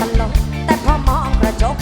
ตลก แต่พอมองกระจก